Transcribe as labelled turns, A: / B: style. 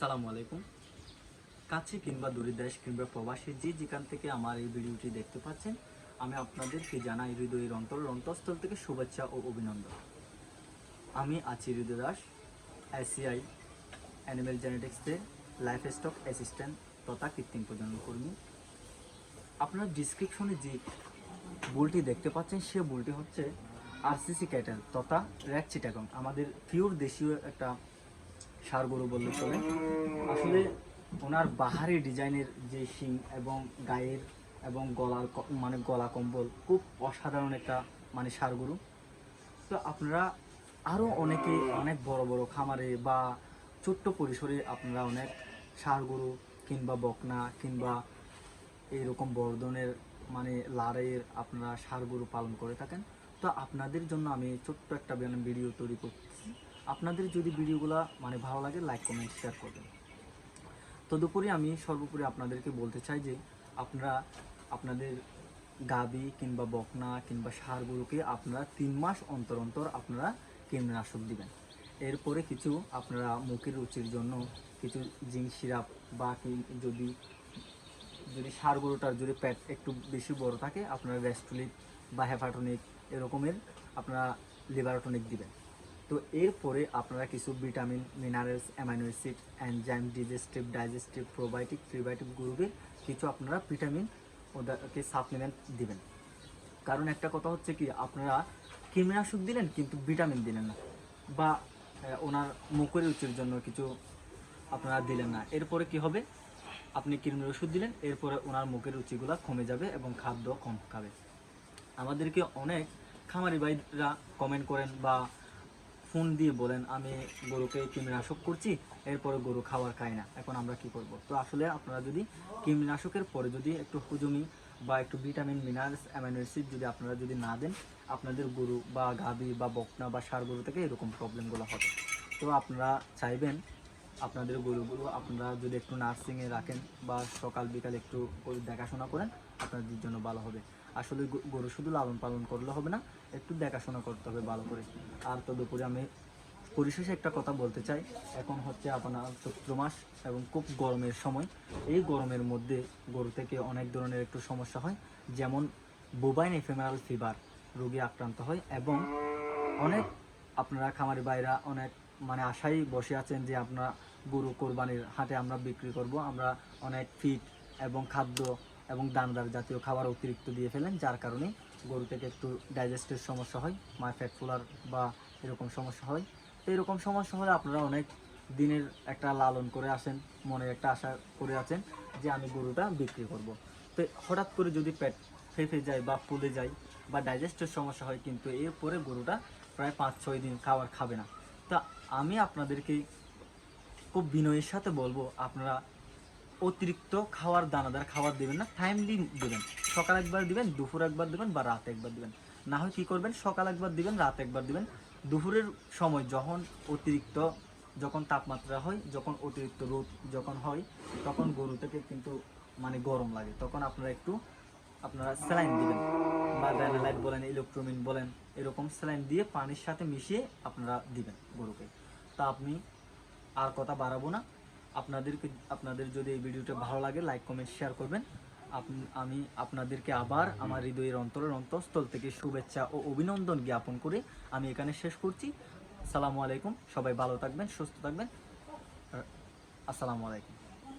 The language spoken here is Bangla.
A: আসসালামু আলাইকুম। কাছে কিংবা দূরের দেশ কিংবা প্রবাসী যে যেখান থেকে আমার এই ভিডিওটি দেখতে পাচ্ছেন, আমি আপনাদেরকে জানাই হৃদয়ের অন্তর, অন্তঃস্থল থেকে শুভেচ্ছা ও অভিনন্দন। আমি আছি হৃদয় দাস, এসিআই, অ্যানিমেল জেনেটিক্সতে লাইফ স্টক অ্যাসিস্ট্যান্ট তথা কৃত্রিম প্রজনন কর্মী। আপনার ডিসক্রিপশনে যে বুলটি দেখতে পাচ্ছেন, সে বুলটি হচ্ছে আরসিসি ক্যাটেল তথা র্যাক চিটাগং, আমাদের পিওর দেশীয় একটা সার গরু বললে চলে। আসলে ওনার বাহারি ডিজাইনের যে শিং এবং গায়ের এবং গলার মানে গলা কম্বল খুব অসাধারণ একটা মানে সার গরু। তো আপনারা আরও অনেকে অনেক বড় বড় খামারে বা ছোট্ট পরিসরে আপনারা অনেক সার গরু কিংবা বকনা কিংবা এইরকম বড় ধরনের মানে লারের আপনারা সার গরু পালন করে থাকেন। তো আপনাদের জন্য আমি ছোট্ট একটা ভিডিও তৈরি করতেছি আপনাদের যদি ভিডিওগুলো মানে ভালো লাগে লাইক কমেন্ট শেয়ার করবেন। তদুপরি আমি সর্বোপরি আপনাদেরকে বলতে চাই যে, আপনারা, আপনাদের গাবি কিংবা বকনা কিংবা সার গরুকে আপনারা তিন মাস অন্তর অন্তর আপনারা কীটনাশক দিবেন। এরপরে কিছু আপনারা মুখের রুচির জন্য কিছু জিঙ্ক সিরাপ বা যদি যদি সার গরুটার যদি পেট একটু বেশি বড় থাকে, আপনারা রেস্টুলিক বা হেপাটনিক এরকমের আপনারা লিভারটনিক দিবেন। তো এরপরে আপনারা কিছু vitamin minerals amino acid enzyme digestive digestive probiotic prebiotic গ্রুপের কিছু আপনারা ভিটামিন ওদেরকে সাপ্লিমেন্ট দিবেন। কারণ একটা কথা হচ্ছে কি, আপনারা কীটনাশক দিলেন কিন্তু ভিটামিন দিলেন না বা ওনার মুখের রুচির জন্য কিছু আপনারা দিলেন না। এরপরে কি হবে? আপনি কৃমির ওষুধ দিলেন, এরপরে ওনার মুখের রুচিগুলো কমে যাবে এবং খাদ্য কম খাবে। আমাদেরকে অনেক খামারি ভাইরা কমেন্ট করেন বা ফোন দিয়ে বলেন, আমি গরুকে কৃমিনাশক করছি, এরপরে গরু খাবার খায় না। এখন আমরা কি করব? তো আসলে আপনারা যদি কৃমিনাশকের পরে যদি একটু হুজুমি বা একটু ভিটামিন, মিনারেলস অ্যাসিড যদি আপনারা যদি না দেন, আপনাদের গরু বা গাভী বা বকনা বা সার গরু থেকে এরকম প্রবলেমগুলো হবে। তো আপনারা চাইবেন আপনাদের গরুগুলো আপনারা যদি একটু নার্সিংয়ে রাখেন বা সকাল বিকাল একটু দেখাশোনা করেন, আপনাদের জন্য ভালো হবে। আসলে গরু শুধু লালন পালন করলে হবে না, একটু দেখাশোনা করতে হবে ভালো করে। আর তদুপরি আমি পরিশেষে একটা কথা বলতে চাই। এখন হচ্ছে আপনার চৈত্র মাস এবং খুব গরমের সময়। এই গরমের মধ্যে গরু থেকে অনেক ধরনের একটু সমস্যা হয়, যেমন বোবাইন এফেমেরাল ফিভার রোগী আক্রান্ত হয় এবং অনেক আপনারা খামারি বাইরা অনেক মানে আশাই বসে আছেন যে আপনারা গরু কোরবানির হাটে আমরা বিক্রি করব। আমরা অনেক ফিট এবং খাদ্য এবং দানাদার জাতীয় খাবার অতিরিক্ত দিয়ে ফেলেন, যার কারণে গরু থেকে একটু ডাইজেস্টের সমস্যা হয় মায় ফ্যাট ফুলার বা এরকম সমস্যা হয়। তো এরকম সমস্যা হলে আপনারা অনেক দিনের একটা লালন করে আসেন মনে একটা আশা করে আছেন যে আমি গরুটা বিক্রি করব। তো হঠাৎ করে যদি পেট ফেঁপে যায় বা ফুলে যায় বা ডাইজেস্টের সমস্যা হয়, কিন্তু এরপরে গরুটা প্রায় পাঁচ, ছয় দিন খাবার খাবে না। তা আমি আপনাদেরকে খুব বিনয়ের সাথে বলব, আপনারা অতিরিক্ত খাওয়ার দানাদার খাবার দেবেন না টাইমলি দেবেন। সকাল একবার দিবেন, দুপুর একবার দেবেন বা রাত একবার দিবেন। না হয় কী করবেন, সকাল একবার দিবেন, রাত একবার দিবেন। দুপুরের সময় যখন অতিরিক্ত যখন তাপমাত্রা হয়, যখন অতিরিক্ত রোদ যখন হয়, তখন গরু থেকে কিন্তু মানে গরম লাগে। তখন আপনারা একটু আপনারা স্যালাইন দিবেন বা ডায়নালাইট বলেন, ইলেকট্রোমিন বলেন, এরকম স্যালাইন দিয়ে পানির সাথে মিশিয়ে আপনারা দিবেন গরুকে। তা আপনি আর কথা বাড়াবো না। আপনাদেরকে, আপনাদের যদি এই ভিডিওটা ভালো লাগে লাইক কমেন্ট শেয়ার করবেন। আমি আপনাদেরকে আবার আমার হৃদয়ের অন্তরের অন্তঃস্থল থেকে শুভেচ্ছা ও অভিনন্দন জ্ঞাপন করে আমি এখানে শেষ করছি। সালামু আলাইকুম। সবাই ভালো থাকবেন, সুস্থ থাকবেন। আসসালামু আলাইকুম।